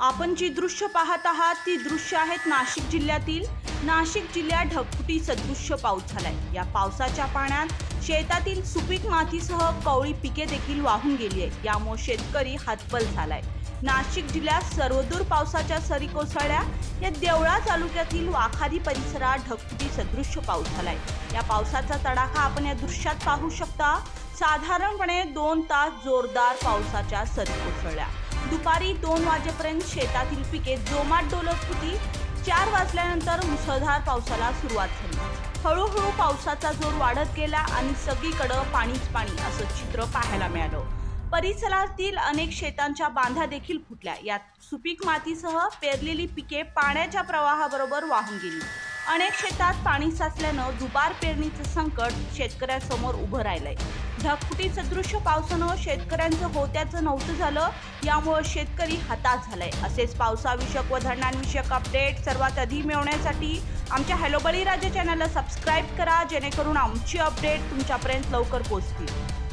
आपण जी दृश्य पाहत आहात ती दृश्य आहेत नाशिक जिल्ह्यातील. नाशिक जिल्ह्यात ढगफुटी सदृश्य पाऊस झालाय. या पावसाच्या पाण्यात शेतातील सुपीक मातीसह कवळी पिके देखील वाहून गेली आहे यामुळे शेतकरी हातबल झालाय. नाशिक जिल्ह्यात सर्वदूर पावसाच्या सरी कोसळल्या. या देवळा तालुक्यातील वाखारी परिसरात ढगफुटी सदृश्य पाऊस झालाय. या पावसाचा तडाखा आपण या दृश्यात पाहू शकता. साधारणपणे दोन तास जोरदार पावसाच्या सरी कोसळल्या. दुपारी दोन वाजेपर्यंत शेतातील पिके जोमात डोलत होती. चार वाजल्यानंतर मुसळधार पावसाला सुरुवात झाली. हळूहळू पावसाचा जोर वाढत गेला आणि सगळीकडं पाणीच पाणी असं चित्र पाहायला मिळालं. परिसरातील अनेक शेतांच्या बांधा देखील फुटल्या. यात सुपीक मातीसह पेरलेली पिके पाण्याच्या प्रवाहाबरोबर वाहून गेली. अनेक शेतात पाणी साचल्यानं दुबार पेरणीचं संकट शेतकऱ्यांसमोर उभं राहिलंय. ढगफुटी सदृश्य पावसानं शेतकऱ्यांचं होत्याचं नव्हतं झालं यामुळे शेतकरी हताश झालाय. असेच पावसाविषयक व धरणांविषयक अपडेट सर्वात आधी मिळवण्यासाठी आमच्या हॅलो बळीराजा चॅनलला सबस्क्राईब करा जेणेकरून आमची अपडेट तुमच्यापर्यंत लवकर पोहोचतील.